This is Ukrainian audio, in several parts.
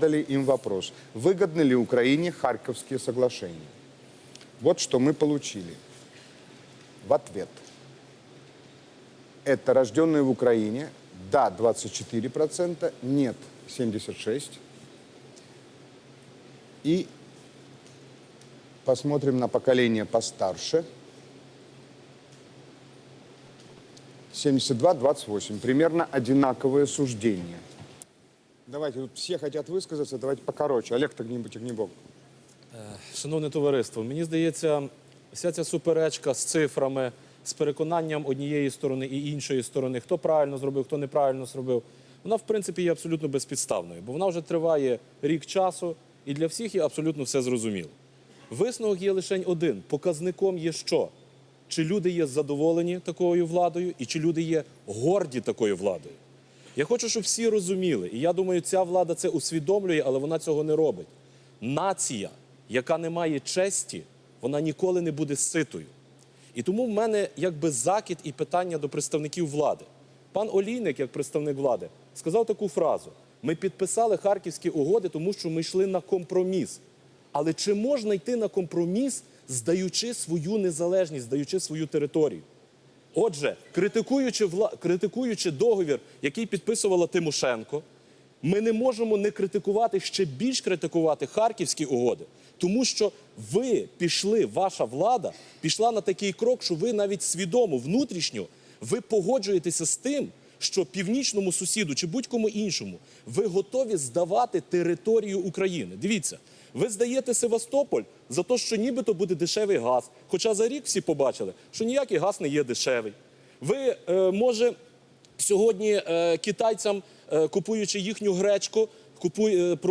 задали им вопрос, выгодны ли Украине Харьковские соглашения. Вот что мы получили в ответ. Это рожденные в Украине, да, 24%, нет, 76%. И посмотрим на поколение постарше. 72-28. Примерно одинаковые суждения. Давайте, тут все хотят высказаться, давайте покороче. Олег Огнебок. Огнебок. Шановне товариство, мені здається, вся ця суперечка з цифрами, з переконанням однієї сторони і іншої сторони, хто правильно зробив, хто неправильно зробив, вона в принципі є абсолютно безпідставною, бо вона вже триває рік часу, і для всіх є абсолютно все зрозуміло. Висновок є лише один: показником є що? Чи люди є задоволені такою владою, і чи люди є горді такою владою? Я хочу, щоб всі розуміли, і я думаю, ця влада це усвідомлює, але вона цього не робить. Нація, яка не має честі, вона ніколи не буде ситою. І тому в мене якби закид і питання до представників влади. Пан Олійник, як представник влади, сказав таку фразу: ми підписали харківські угоди, тому що ми йшли на компроміс. Але чи можна йти на компроміс, здаючи свою незалежність, здаючи свою територію? Отже, критикуючи, вла... критикуючи договір, який підписувала Тимошенко, ми не можемо не критикувати, ще більш критикувати харківські угоди, тому що ви пішли, ваша влада пішла на такий крок, що ви навіть свідомо, внутрішньо, ви погоджуєтеся з тим, що північному сусіду чи будь-кому іншому ви готові здавати територію України. Дивіться, ви здаєте Севастополь за те, що нібито буде дешевий газ. Хоча за рік всі побачили, що ніякий газ не є дешевий. Ви, е, може, сьогодні е, китайцям, е, купуючи їхню гречку,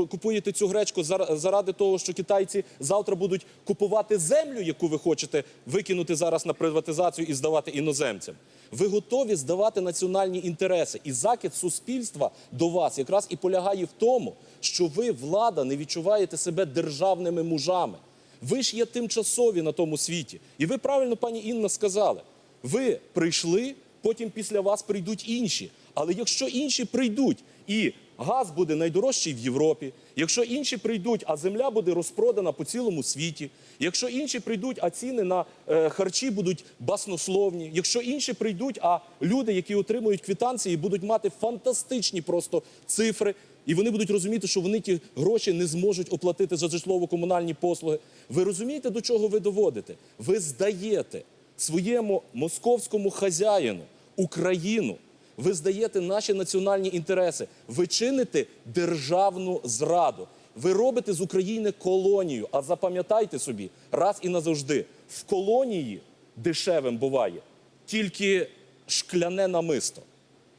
купуєте цю гречку заради того, що китайці завтра будуть купувати землю, яку ви хочете викинути зараз на приватизацію і здавати іноземцям. Ви готові здавати національні інтереси. І закид суспільства до вас якраз і полягає в тому, що ви, влада, не відчуваєте себе державними мужами. Ви ж є тимчасові на тому світі. І ви правильно, пані Інна, сказали. Ви прийшли, потім після вас прийдуть інші. Але якщо інші прийдуть і газ буде найдорожчий в Європі, якщо інші прийдуть, а земля буде розпродана по цілому світі, якщо інші прийдуть, а ціни на е, харчі будуть баснословні, якщо інші прийдуть, а люди, які отримують квитанції, будуть мати фантастичні просто цифри, і вони будуть розуміти, що вони ті гроші не зможуть оплатити за житлово-комунальні послуги. Ви розумієте, до чого ви доводите? Ви здаєте своєму московському хазяїну Україну. Ви здаєте наші національні інтереси. Ви чините державну зраду. Ви робите з України колонію. А запам'ятайте собі раз і назавжди: в колонії дешевим буває тільки шкляне намисто.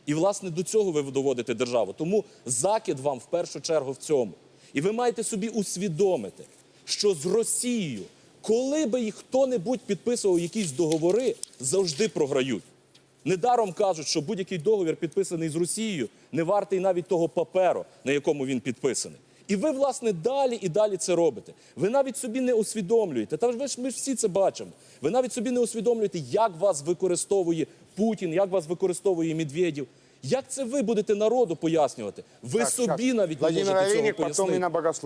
І, власне, до цього ви доводите державу. Тому закид вам в першу чергу в цьому. І ви маєте собі усвідомити, що з Росією, коли би їх хто-небудь підписував якісь договори, завжди програють. Недаром кажуть, що будь-який договір, підписаний з Росією, не вартий навіть того паперу, на якому він підписаний. І ви, власне, далі і далі це робите. Ви навіть собі не усвідомлюєте. Та ж ви ж ми ж всі це бачимо. Ви навіть собі не усвідомлюєте, як вас використовує Путін, як вас використовує Медведєв. Як це ви будете народу пояснювати? Ви Так, собі щас. навіть не можете цього Олейник, пояснити.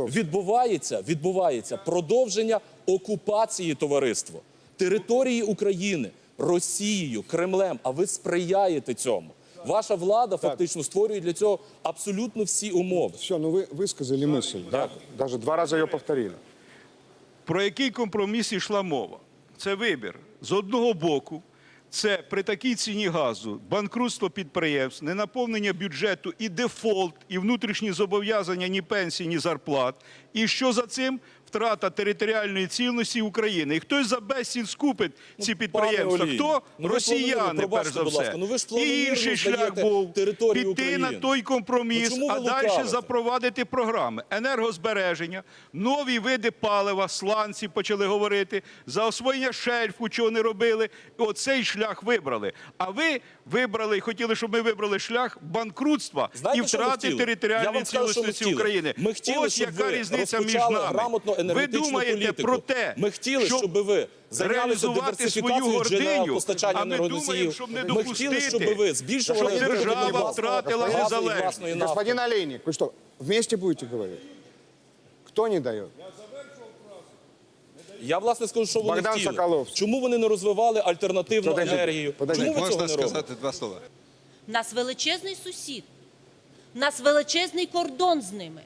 Відбувається, відбувається продовження окупації товариства, території України Росією, Кремлем. А ви сприяєте цьому. Ваша влада фактично створює для цього абсолютно всі умови. Все, ну вы высказали мысль. Да? Даже два раза ее повторили. Про який компроміс йшла мова? Це вибір. З одного боку, це при такій ціні газу банкрутство підприємств, ненаповнення бюджету і дефолт, і внутрішні зобов'язання ні пенсій, ні зарплат. І що за цим? Втрата територіальної цілності України. І хтось за безцін скупить ці підприємства. Хто? ну Росіяни, перш за все. ну ви і інший шлях був піти України. на той компроміс, Ну, а далі запровадити програми енергозбереження, нові види палива, сланці почали говорити, за освоєння шельфу, чого не робили. І оцей шлях вибрали. А ви вибрали і хотіли, щоб ми вибрали шлях банкрутства Знаєте, і втрати територіальної що цілісності. України. Ми хотіли, Ось щоб яка ви різниця між нами. Ви думаєте політику. про те, Ми хотіли, щоб щоб ви зайнялися реалізувати свою диверсифікацією гординю, постачання а ми енергоносіїв. думаємо, щоб не Ми хотіли, щоб ви збільшували щоб держава власного втратила незалежність. Господин Олейник, вы что, вместе будете говорить? Кто не дает? Я власне скажу, що вони Богдан хотіли. Соколовський. Чому вони не розвивали альтернативну Подождіть, енергію? подождіть. Чому ви цього Можна не робите? сказати два слова? В нас величезний сусід, в нас величезний кордон з ними,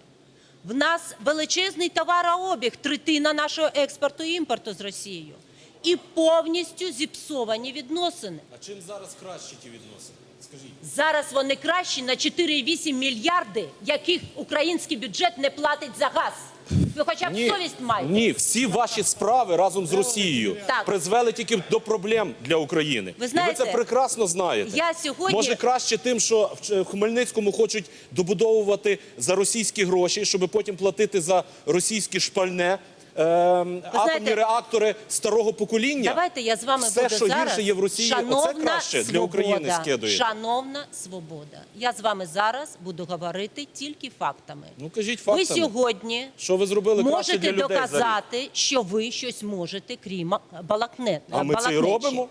в нас величезний товарообіг, третина нашого експорту і імпорту з Росією. І повністю зіпсовані відносини. А чим зараз кращі ті відносини? Скажіть. Зараз вони кращі на 4,8 мільярди, яких український бюджет не платить за газ. Ви хоча б совість маєте? ні, всі ваші справи разом з Росією Так. призвели тільки до проблем для України. Ви знаєте, І ви це прекрасно знаєте. я сьогодні- Може краще тим, що в Ч- в Хмельницькому хочуть добудовувати за російські гроші, щоб потім платити за російське шпальне. Ем, атомні знаєте, реактори старого покоління. Давайте я з вами Все, буду що зараз. гірше є в Росії, оце краще для України скидує. Шановна свобода. Я з вами зараз буду говорити тільки фактами. Ну кажіть Ви фактами. сьогодні Що ви зробили краще можете для людей? взагалі? доказати, що ви щось можете, крім балакне. А ми це і робимо?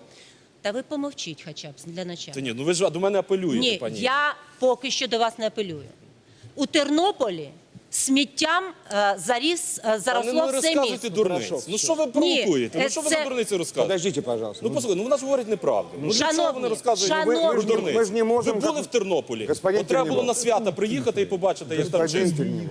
Та ви помовчіть хоча б для начала. Та ні, ну ви ж до мене апелюєте, Ні, пані. я поки що до вас не апелюю. У Тернополі сміттям е, заріс, е, Та не, заросло ну, все розказуйте місто. дурниць. Хорошо, Ну все. що ви провокуєте? Ні, ну що ви це- за дурниці розказуєте? Подождите, пожалуйста. Ну послухайте, ну вона ж говорить неправду. Ну для чого Шановні, вони розказують шановні. про Ми ж не- дурниці? ми ж не можемо Ви були как- в Тернополі? Господин От треба було Тельнов. на свята приїхати і побачити, як там Господин жизнь. Тельнев,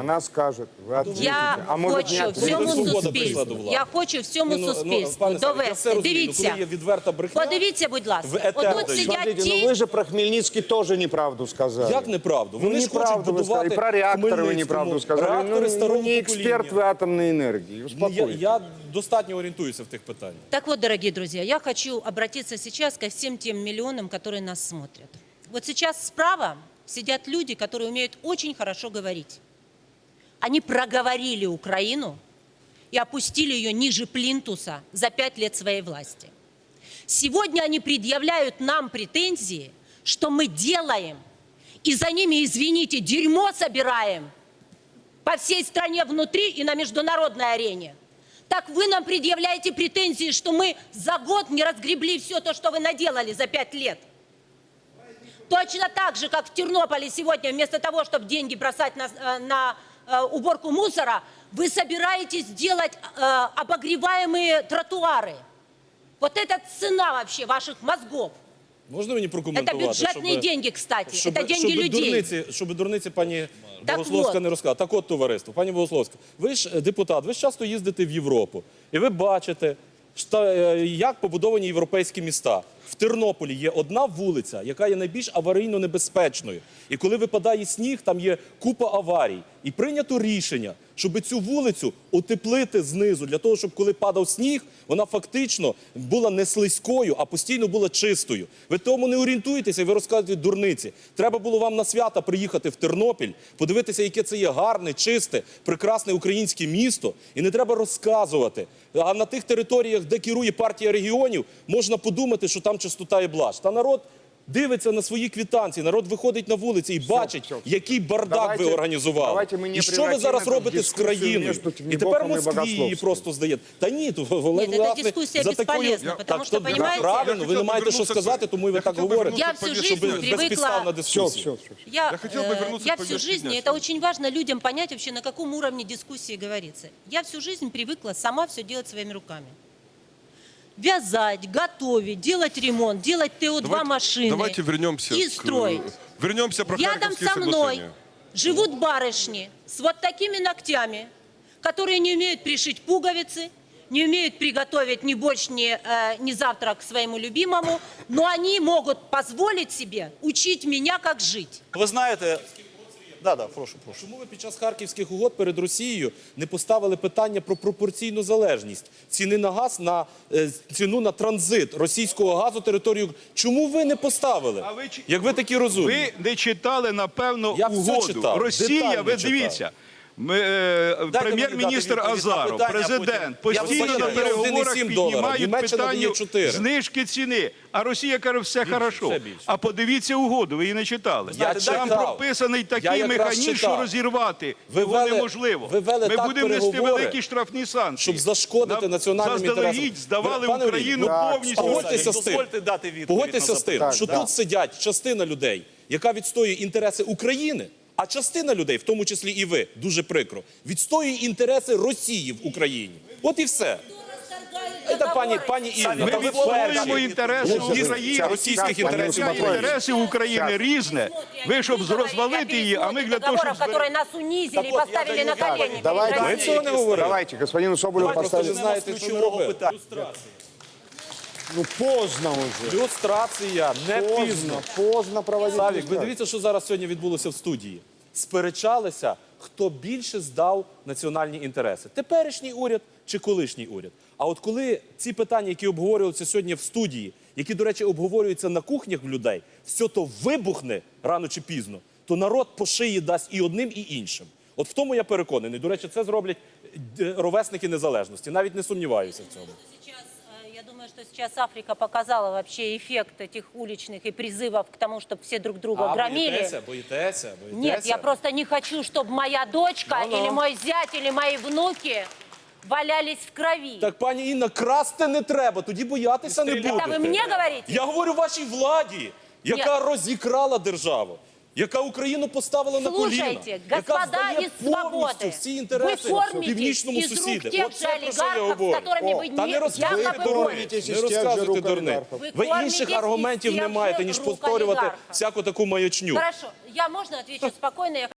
она скажет, вы ответите. Я а может, хочу не всьому ответите? Свобода прийшла до суспільству. влади. Я хочу всьому Ні, ну, ну, суспільству пане Савик, я все довести. розумію, ну, Дивіться, коли є відверта брехня, подивіться, будь в ласка. етер Отут дають. сидять Смотрите, ті. ну вы же про Хмельницкий тоже неправду сказали. Як неправду? Ну, Вони ж хочуть неправду вы сказали. будувати И про реакторы вы Хмельницькому неправду сказали. Реактори ну, старого ну, не эксперт покоління. в атомной энергии. Ну, Я, Успокойтесь. я достатньо орієнтуюся в тих питаннях. Так вот, дорогие друзья, я хочу обратиться сейчас ко всем тем миллионам, которые нас смотрят. Вот сейчас справа сидят люди, которые умеют очень хорошо говорить. Они проговорили Украину и опустили ее ниже плинтуса за пять лет своей власти. Сегодня они предъявляют нам претензии, что мы делаем, и за ними, извините, дерьмо собираем по всей стране внутри и на международной арене. Так вы нам предъявляете претензии, что мы за год не разгребли все то, что вы наделали за пять лет. Точно так же, как в Тернополе сегодня, вместо того, чтобы деньги бросать на, э, на, э, уборку мусора, вы собираетесь делать э, обогреваемые тротуары. Вот это цена вообще ваших мозгов. Можна мені Это прокоментувати? бюджетные щоб- деньги, кстати. Щоб, это деньги щоб людей. Дурниці, щоб дурниці пані Так Богословська от. не розказала. Так от, товариство, пані Богословська, ви ж е, депутат, ви ж часто їздите в Європу, і ви бачите, що, е, як побудовані європейські міста. В Тернополі є одна вулиця, яка є найбільш аварійно небезпечною. І коли випадає сніг, там є купа аварій. І прийнято рішення, щоб цю вулицю утеплити знизу, для того, щоб коли падав сніг, вона фактично була не слизькою, а постійно була чистою. Ви тому не орієнтуєтеся, ви розказуєте дурниці. Треба було вам на свята приїхати в Тернопіль, подивитися, яке це є гарне, чисте, прекрасне українське місто. І не треба розказувати. А на тих територіях, де керує партія регіонів, можна подумати, що там чистота і блаж. Та народ Дивиться на свої квітанції, народ виходить на вулиці і бачить, все, все. який бардак Давайте- ви організували. давайте ми не і що ви превратимо зараз це в робите з дискусію країною? між І тепер Тіньбоком і Москві її Богословським. просто здає. Та ні, то ви, Нет, эта власне, дискуссия за такою... бесполезна, потому так, что, то, понимаете- правильно, ви Я не маєте що хотів би сказати, вернутися- тому і ви я так хотів би говорите. Я вернутися всю повестке жизнь дня. Безпідставна привыкла... дискусія. Все, все, все. Я, Я хотел бы э, вернуться я к всю повестке жизнь, дня это сегодня. очень важно людям понять вообще, на каком уровне дискуссии говорится. Я всю жизнь привыкла сама все делать своими руками. Вязать, готовить, делать ремонт, делать ТО-2 Давайте- машины. Давайте вернемся И к- строить. Вернемся про Рядом со мной соглашения. живут барышни с вот такими ногтями, которые не умеют пришить пуговицы, не умеют приготовить ни борщ, ни, э, ни завтрак своему любимому, но они могут позволить себе учить меня, как жить. Ви знаєте, да, да, прошу, прошу. Чому ви під час харківських угод перед Росією не поставили питання про пропорційну залежність ціни на газ на е, ціну на транзит російського газу територію? Чому ви не поставили? А ви чи- Як ви такі розумні? Ви не читали, напевно, Я все угоду. читав, Росія, детально ви читав. дивіться. Ми, е, прем'єр-міністр Азаров, президент, постійно на переговорах піднімають питання знижки ціни. А Росія каже, все хорошо. А подивіться угоду, ви її не читали. Там прописаний такий механізм, що розірвати Ви його неможливо. Ми будемо нести великі штрафні санкції. щоб зашкодити національним Заздалегідь здавали Україну повністю. Погодьтеся з тим, що тут сидять частина людей, яка відстоює інтереси України, А частина людей, в тому числі і ви, дуже прикро, відстоює інтереси Росії в Україні. От і все. Це пані, пані Інна, Ми відстоюємо інтереси України. російських інтересів Інтереси України різне. Ви щоб розвалити її, а ми для того, щоб зберегти. нас унизили и вот, поставили на так, колени. давайте. Ми цього не говорили. Давайте, господину ви поставить. знаєте, що ми ключового питання. Ну поздно уже. Люстрація не пізно. Поздно, проводить. Савік, ви дивіться, що зараз сьогодні відбулося в студії. Сперечалися, хто більше здав національні інтереси: теперішній уряд чи колишній уряд. А от коли ці питання, які обговорюються сьогодні в студії, які, до речі, обговорюються на кухнях в людей, все то вибухне рано чи пізно, то народ по шиї дасть і одним, і іншим. От в тому я переконаний. До речі, це зроблять е, ровесники незалежності. Навіть не сумніваюся в цьому Сейчас, э, я думаю, что сейчас Африка показала вообще эффект этих уличных и призывов к тому, чтобы все друг друга громили. боїтеся, боїтеся, боїтеся. Нет, я просто не хочу, чтобы моя дочка Ну-ну. или мой зять или мои внуки валялись в крови. Так, пані Інна, красти не треба, тоді боятися не будете. Это вы мне говорите? Я говорю вашій владі, яка Ні. розікрала державу, яка Україну поставила на коліна, Слушайте, яка господа здає из повністю свободы, всі вы інтереси кормитесь північному из рук сусіду. тех От же це про що я олигархов, с говорю. которыми О, вы Та не- не розказуйте явно дурниць, боретесь не із тих же розказуйте рук дурниць. олігархів. Ви Ви кормитесь інших із аргументів тих не же маєте, ніж рук повторювати олігархів. всяку таку маячню. Хорошо, я можно отвечу спокойно? Я